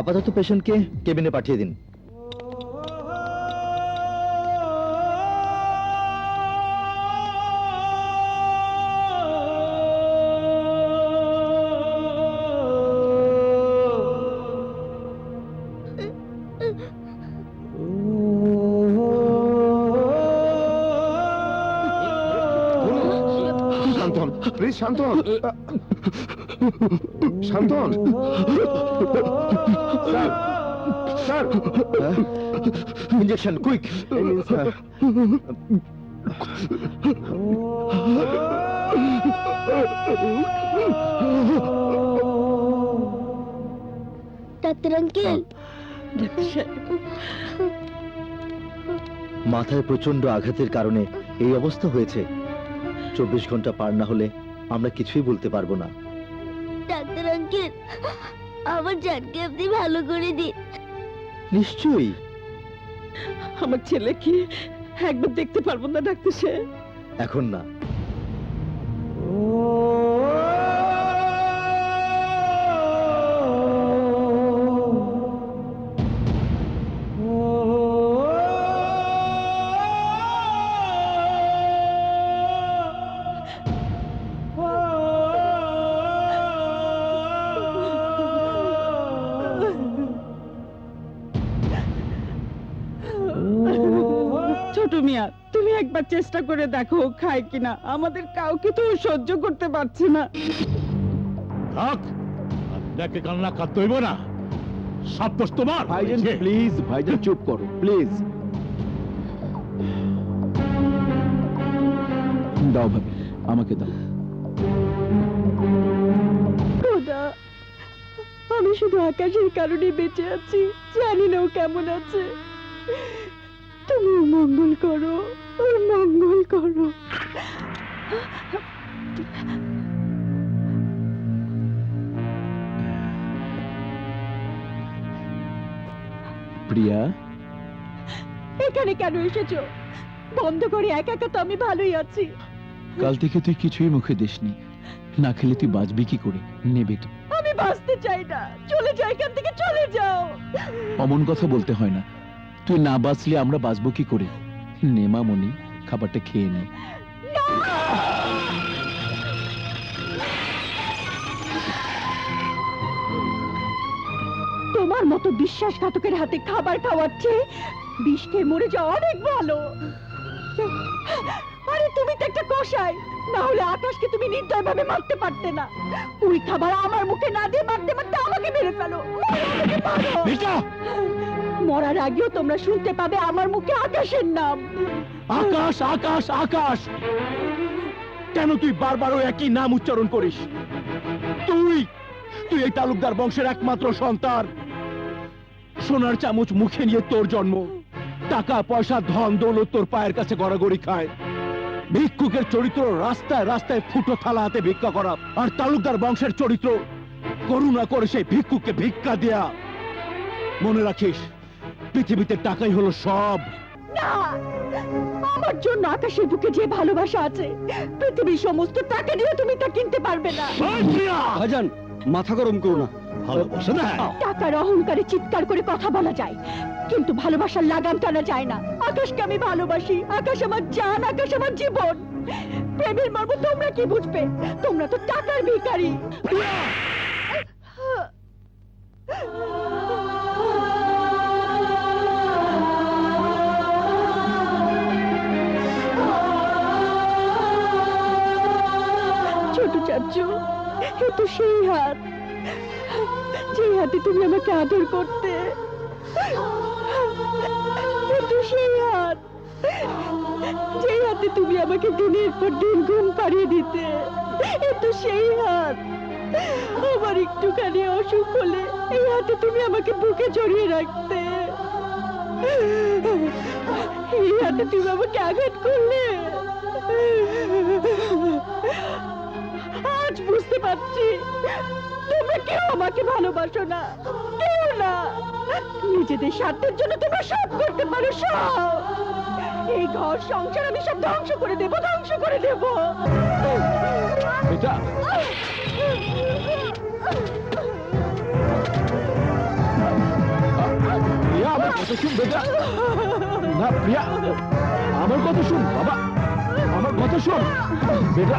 আপাতত পেশেন্টকে কেবিনে পাঠিয়ে দিন। Shantanu please Shantanu Shantanu. Sir sir. Injection quick. এই নিন, স্যার। Doctor uncle. মাথায় প্রচণ্ড আঘাতের কারণে এই অবস্থা হয়েছে। চব্বিশ ঘণ্টা পার না হলে আমরা কিছুই বলতে পারব না। ডাক্তার আঙ্কেল আমার জানকে আপনি ভালো করে দিন। নিশ্চয়ই। আমার ছেলে কি একবার দেখতে পারব না ডাক্তার সে এখন না। ছোট মিয়া তুমি একবার চেষ্টা করে দেখো খায় কিনা। আমাদের কাউকে তো সহ্য করতে পারছে না। থাক আপনাকে কান্না কাঁদতে হইব না। সব দোষ তোমার। ভাইজান প্লিজ ভাইজান চুপ করো প্লিজ দাও ভাবি আমাকে দাও। খোদা আমি শুধু আকাশের কারণে বেঁচে আছি জানি না ও কেমন আছে। তুমি মঙ্গল করো ওর মঙ্গল করো। প্রিয়া? এখানে কেন এসেছ? বন্ধ করে একা একা তো আমি ভালোই আছি। কাল থেকে তুই কিছুই মুখে দিসনি। না খেলে তুই বাঁচবি কি করে? নেবে তো। আমি বাঁচতে চাই না। চলে যাও এখান থেকে চলে যাও। অমন কথা বলতে হয় না। তুই না বাঁচলে আমরা বাঁচবো কি করে? নেমা মনি খাবারটা খেয়ে নে। তোমার মতো বিশ্বাসঘাতকের হাতে খাবার খাওয়াচ্ছে বিষ খেয়ে মরে যাওয়া অনেক ভালো। আরে তুমি তো একটা কষাই না হলে আকাশকে তুমি নির্দয় ভাবে মারতে পারতে না। ওই খাবার আমার মুখে না দিয়ে মারতে মারতে আমাকে মেরে ফেলো। মরার আগেও তোমরা শুনতে পাবে আমার মুখে আকাশের নাম। আকাশ আকাশ আকাশ। কেন তুই বারবার ওই একই নাম উচ্চারণ করিস? তুই তুই এই তালুকদার বংশের একমাত্র সন্তান। সোনার চামচ মুখে নিয়ে তোর জন্ম। টাকা, পয়সা, ধন, দৌলত তোর পায়ের কাছে গড়াগড়ি খায়। ভিক্ষুকের চরিত্র রাস্তায় রাস্তায় ফুটো থালা হাতে ভিক্ষা করা। আর তালুকদার বংশের চরিত্র, করুণা করে সেই ভিক্ষুককে ভিক্ষা দেয়া। মনে রাখিস পৃথিবীতে টাকাই হলো সব। না আমার জন্য আকাশের বুকে যে ভালোবাসা আছে পৃথিবীর সমস্ত টাকা দিয়ে তুমি তা কিনতে পারবে না। ভাইজান মাথা গরম করো না। ভালোবাসা না টাকার অহংকারে চিৎকার করে কথা বলা যায় কিন্তু ভালোবাসার লাগাম টানা যায় না। আকাশকে আমি ভালোবাসি আকাশ আমার জান আকাশ আমার জীবন। প্রেমের মর্ম তোমরা কি বুঝবে? তোমরা তো টাকার ভিখারি। তো সেই হাত। যে হাতে তুমি আমাকে আদর করতে। তো সেই হাত যে হাতে তুমি আমাকে দিনের পর দিন ঘুম পাড়িয়ে দিতে এ তো সেই হাত, আমার একটুখানি অসুখ হলে এই হাতে তুমি আমাকে বুকে জড়িয়ে রাখতে। এই হাতে তুমি আমাকে আঘাত করলে। আজ বুঝতে পারছি। তোমরা কেউ আমাকে ভালোবাসো না। কেউ না। নিজেদের স্বার্থের জন্য তোমরা সব করতে পারো, সব। এই ঘর সংসার আমি সব ধ্বংস করে দেব, ধ্বংস করে দেব। এটা কথা আমার কথা শুন বাবা। আমার কথা শুন বেটা।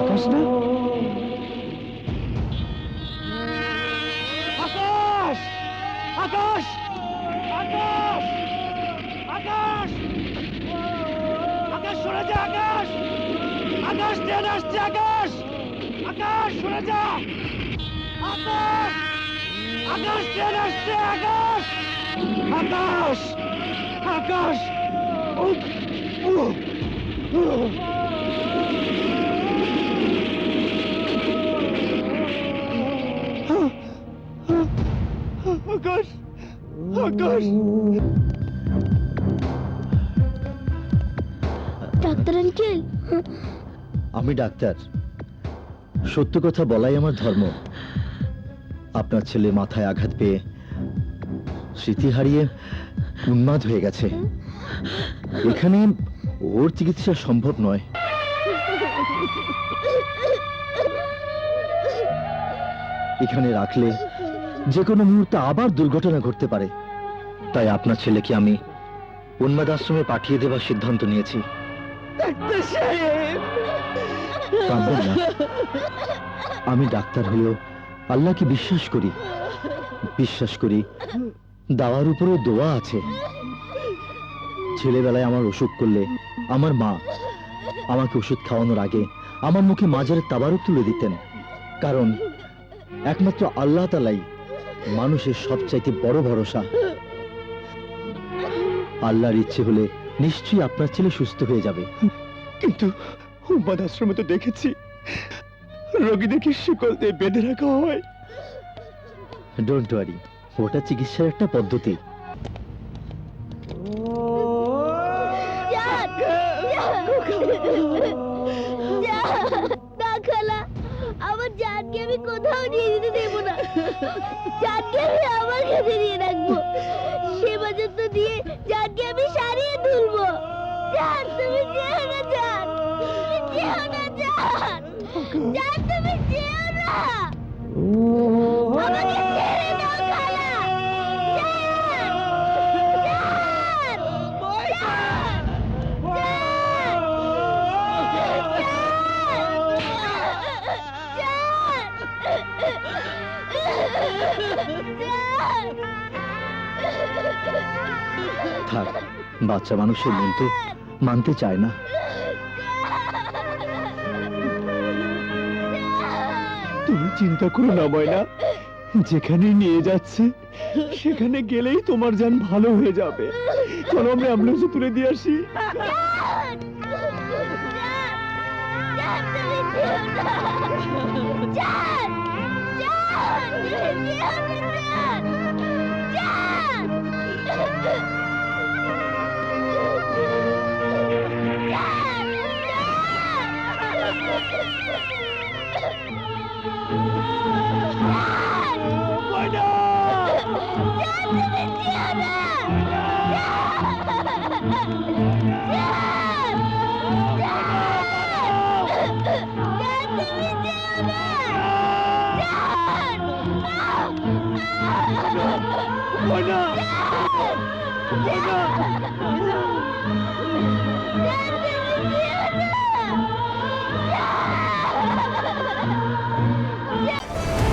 আকাশ না আকাশ আকাশ আকাশ আকাশ আকাশ সরে যা আকাশ আকাশ ট্রেন আসছে আকাশ আকাশ সরে যা আকাশ আকাশ আকাশ আকাশ। আকাশ আকাশ। Doctor uncle. আমি ডাক্তার। সত্য কথা বলাই আমার ধর্ম। আপনার ছেলে মাথায় আঘাত পেয়ে স্মৃতি হারিয়ে উন্মাদ হয়ে গেছে। এখানে ওর চিকিৎসা সম্ভব নয়। এখানে রাখলে যে কোনো মুহূর্তে আবার দুর্ঘটনা ঘটতে পারে। তাই আপনার ছেলেকে আমি উন্মাদ আশ্রমে পাঠিয়ে দেবার সিদ্ধান্ত নিয়েছি। আমি ডাক্তার হলেও আল্লাহকে বিশ্বাস করি। বিশ্বাস করি দাওয়ার উপরেও দোয়া আছে। ছেলেবেলায় আমার অসুখ করলে আমার মা আমাকে ওষুধ খাওয়ানোর আগে আমার মুখে মাজারের তাবারক তুলে দিতেন। কারণ একমাত্র আল্লাহ তালাই মানুষের সবচাইতে বড় ভরসা। আল্লাহর ইচ্ছে হলে নিশ্চয়ই আপনার ছেলে সুস্থ হয়ে যাবে। কিন্তু উম্মাদ আশ্রমে তো দেখেছি রোগীদেরকে শিকল দিয়ে বেঁধে রাখা হয়? ডোন্ট ওয়ারি ওটা চিকিৎসার একটা পদ্ধতি। না খালা আমার জানকে আমি কোথাও নিয়ে যেতে দেবো না। জানকে আমি আমার কাছে নিয়ে রাখব। সে পর্যন্ত দিয়ে জানকে আমি সারিয়ে তুলবো। জান তুমি যেও না জান। তুমি যেও না জান। জান তুমি যেও না। আমাকে বাচ্চা মানুষের মন তো মানতে চায় না। তুমি চিন্তা করো না, ময়না। যেখানে নিয়ে যাচ্ছে, সেখানে গেলেই তোমার যান ভালো হয়ে যাবে। চলো আমরা অ্যাম্বুলেন্সে তুলে দিয়ে আসি। ময়না